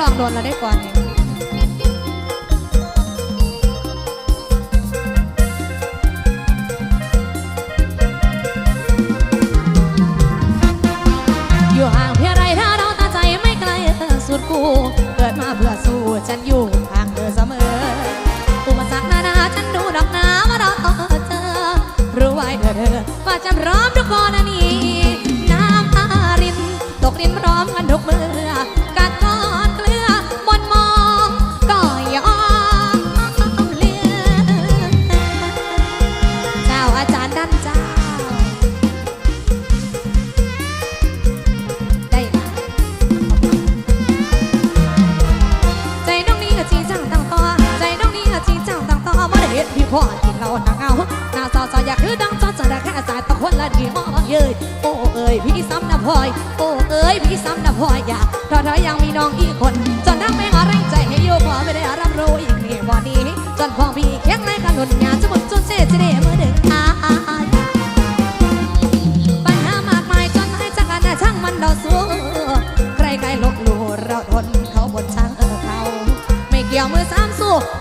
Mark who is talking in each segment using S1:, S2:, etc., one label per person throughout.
S1: ลองโดนเราได้ก่อนเนี่อยู่ห่างเพียงไรถ้าเราตาใจไม่ไกลแต่สุดกู เกิดมาเพื่อสู้ฉันอยู่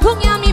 S1: 동양이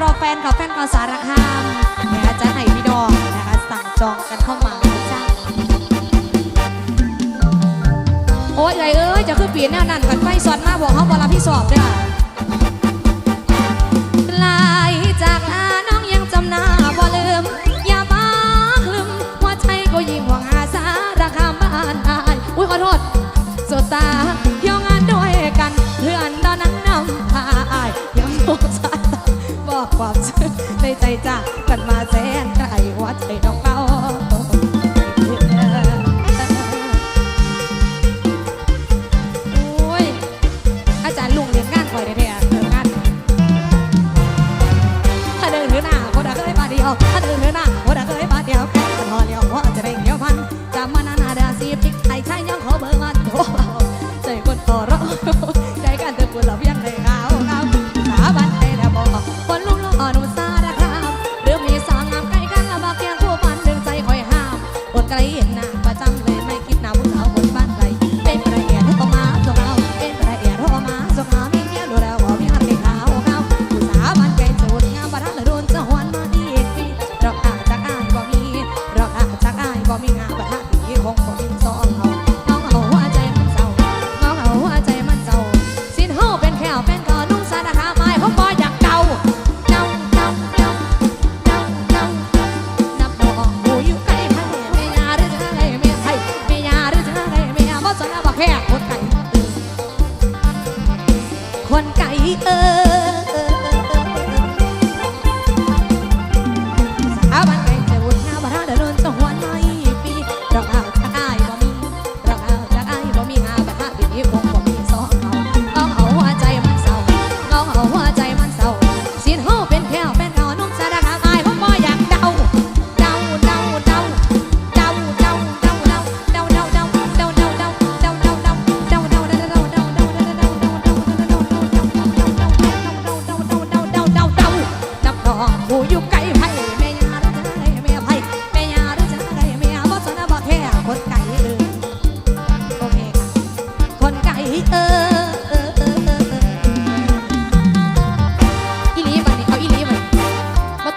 S1: รอแฟนกับแฟนกอสารคามนะคะจะไห้พี่ดองนะคะสั่งจองกันเข้ามาจ้าโอ้ยเอ้ยจะขึ้นเปลี่ยนแนวนั่นกันไฟสอนมาบอกเขาบอลาพี่สอบด้วยค่ะ ความในใจจ้ากันมาแสนไกลวัดใจน้อก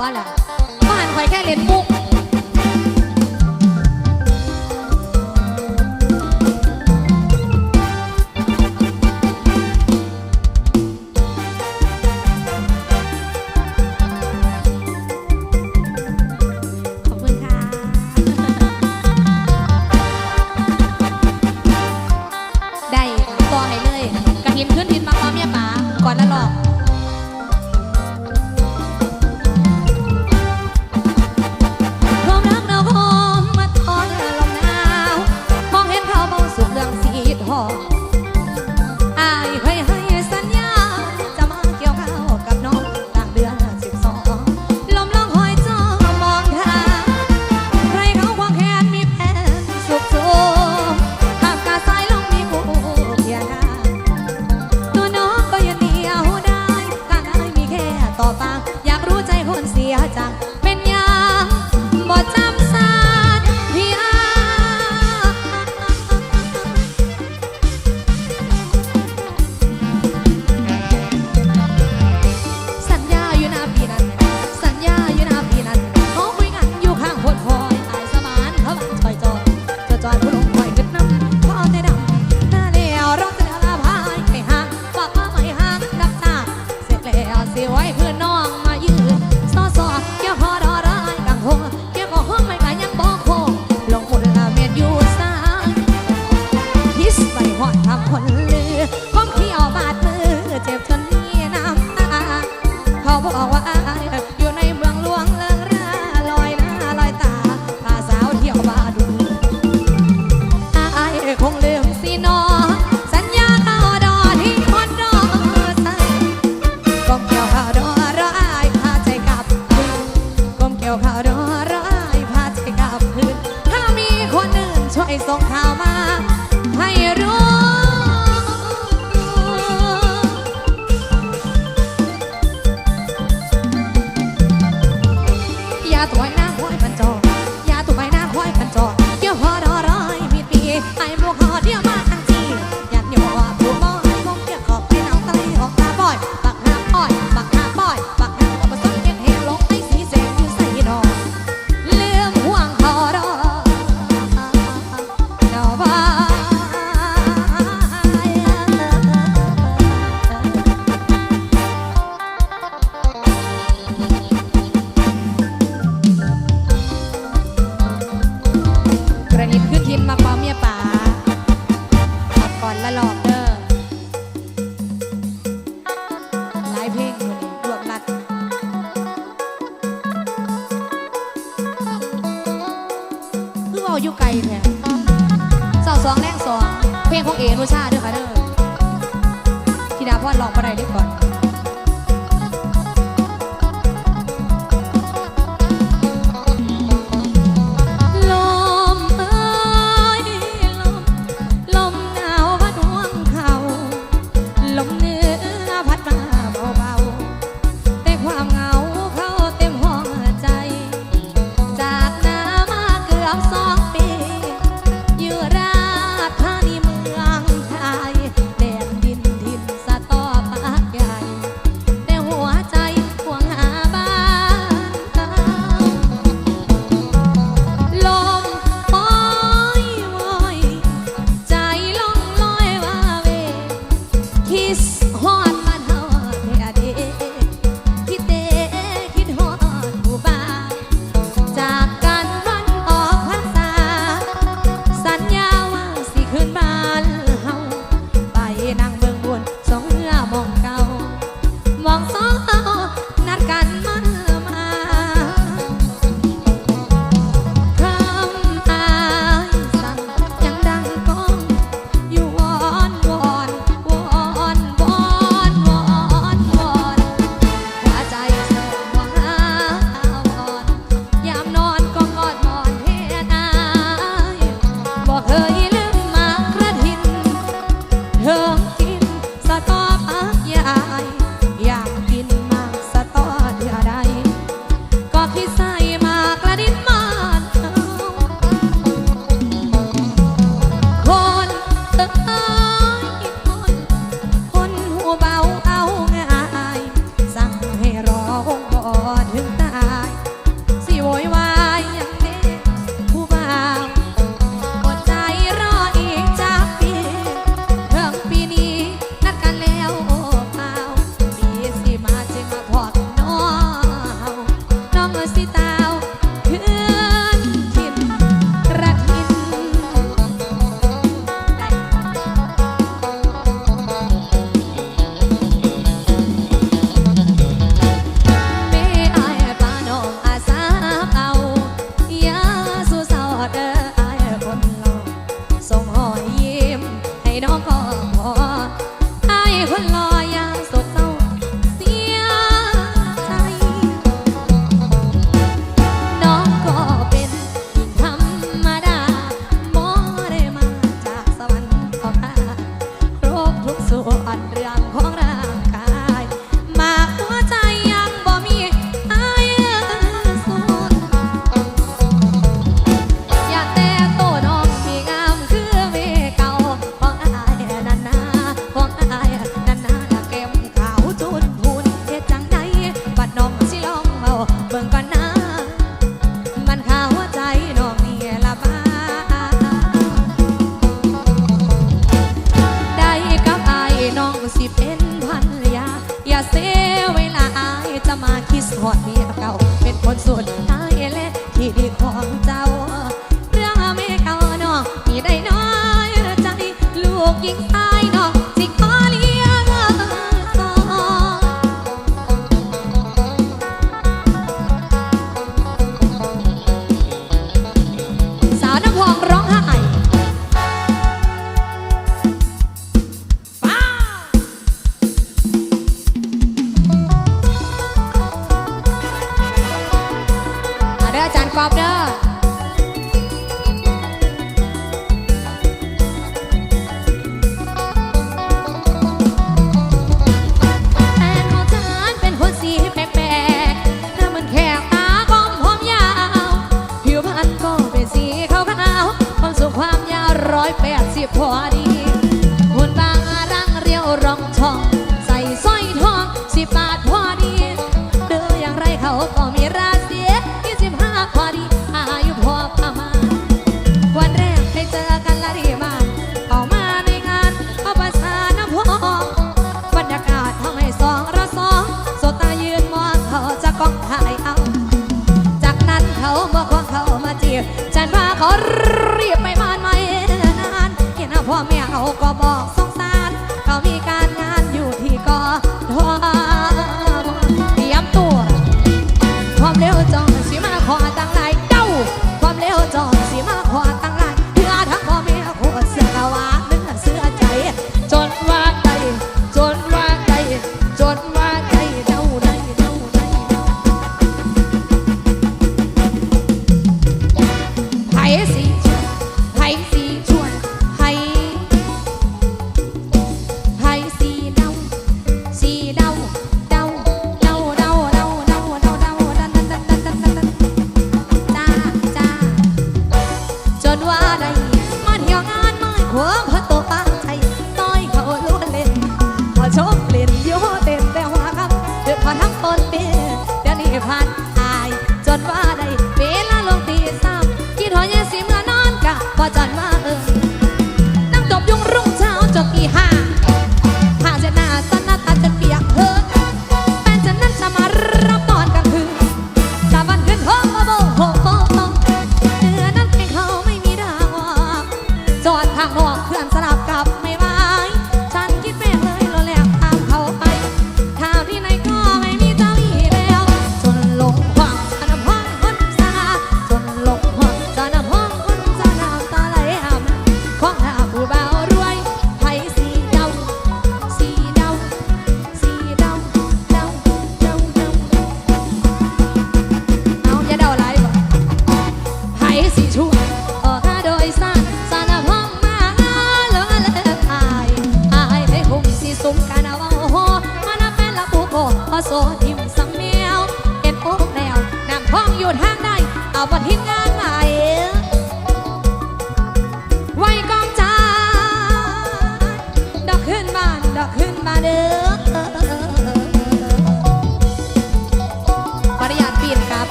S1: ว่าล่ะบ้านข่อยแค่เล่นมุก คิดหอ อนุชาด้วยค่ะเด้อพี่ดาพอรลองปะไดเล็ก่อน Oh. จันมา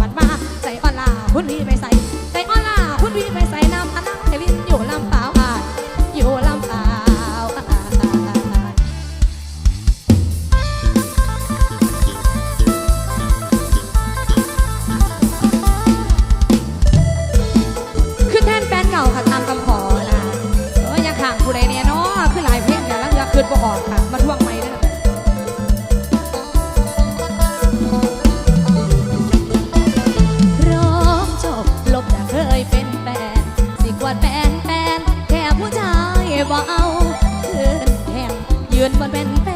S1: มันมาใส่ปลาหุ่นนี้ไป ดบ่เป็นแฟ